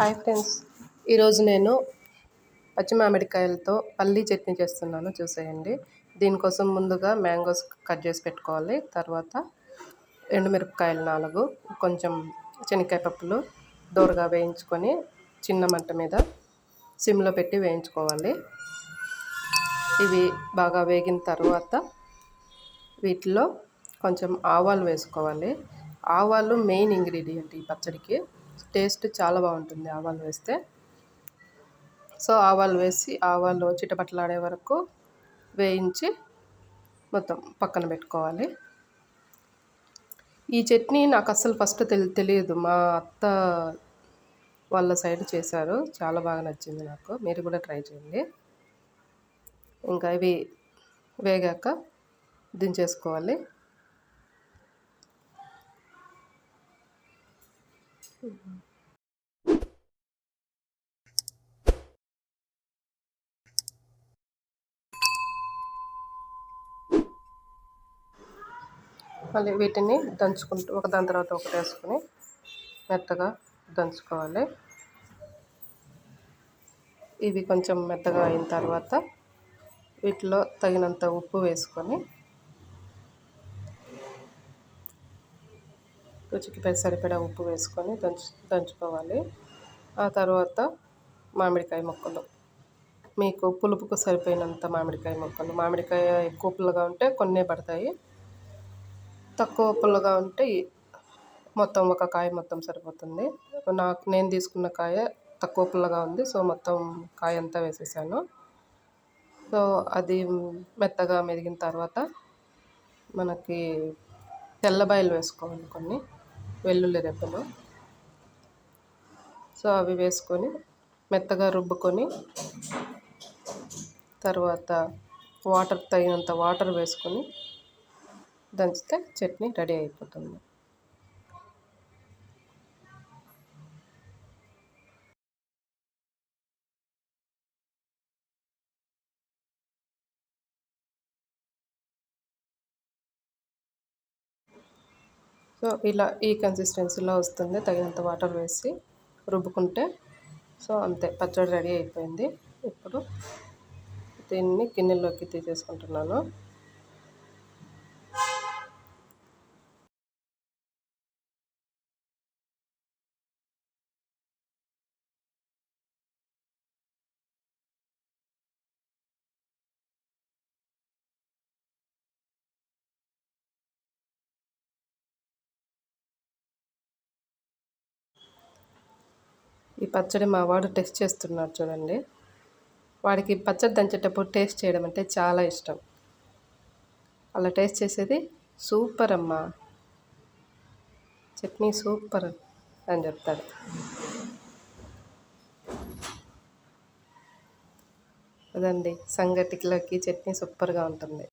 Hi friends. ఈరోజు నేను పచ్చి మామిడికాయలతో పల్లీ చట్నీ చేస్తున్నాను చూసేయండి. దీనికోసం ముందుగా మ్యాంగోస్ కట్ చేసి పెట్టుకోవాలి. తర్వాత ఎండుమిరపకాయలు నాలుగు కొంచెం శనక్కాయ పప్పులు దోరగా వేయించుకొని చిన్న మంట మీద సిమ్లో పెట్టి వేయించుకోవాలి. ఇవి బాగా వేగిన తర్వాత వీటిలో కొంచెం ఆవాలు వేసుకోవాలి. ఆవాలు మెయిన్ ఇంగ్రీడియంట్ ఈ పచ్చడికి. టేస్ట్ చాలా బాగుంటుంది ఆవాలు వేస్తే. సో ఆవాలు వేసి ఆవాలు చిటపట్లాడే వరకు వేయించి మొత్తం పక్కన పెట్టుకోవాలి. ఈ చట్నీ నాకు అస్సలు ఫస్ట్ తెలి తెలియదు. మా అత్త వాళ్ళ సైడ్ చేశారు. చాలా బాగా నచ్చింది నాకు. మీరు కూడా ట్రై చేయండి. ఇంకా ఇవి వేగాక దించేసుకోవాలి. మళ్ళీ వీటిని దంచుకుంటూ ఒక దాని తర్వాత ఒకటి వేసుకుని మెత్తగా దంచుకోవాలి. ఇవి కొంచెం మెత్తగా అయిన తర్వాత వీటిలో తగినంత ఉప్పు వేసుకొని రుచికి సరిపడా ఉప్పు వేసుకొని దంచు దంచుకోవాలి. ఆ తర్వాత మామిడికాయ ముక్కలు. మీకు పులుపుకు సరిపోయినంత మామిడికాయ ముక్కలు. మామిడికాయ ఎక్కువ పుల్లగా ఉంటే కొన్నే పడతాయి. తక్కువ పుల్లగా ఉంటే మొత్తం ఒక కాయ మొత్తం సరిపోతుంది. నాకు నేను తీసుకున్న కాయ తక్కువ పుల్లగా ఉంది సో మొత్తం కాయ అంతా వేసేసాను. సో అది మెత్తగా మెదిగిన తర్వాత మనకి తెల్లబాయలు వేసుకోవాలి కొన్ని. వెల్లుల్లి రెబ్బలు. సో అవి వేసుకొని మెత్తగా రుబ్బుకొని తర్వాత వాటర్ తగినంత వాటర్ వేసుకొని దంచితే చట్నీ రెడీ అయిపోతుంది. సో ఇలా ఈ కన్సిస్టెన్సీలో వస్తుంది. తగినంత వాటర్ వేసి రుబ్బుకుంటే సో అంతే పచ్చడి రెడీ అయిపోయింది. ఇప్పుడు దీన్ని గిన్నెలోకి తీసేసుకుంటున్నాను. ఈ పచ్చడి మా వాడు టెస్ట్ చేస్తున్నాడు చూడండి. వాడికి పచ్చడి దంచేటప్పుడు టేస్ట్ చేయడం అంటే చాలా ఇష్టం. అలా టేస్ట్ చేసేది సూపర్ అమ్మా. చట్నీ సూపర్ అని చెప్తాడు. అదండి సంగటిలోకి చట్నీ సూపర్గా ఉంటుంది.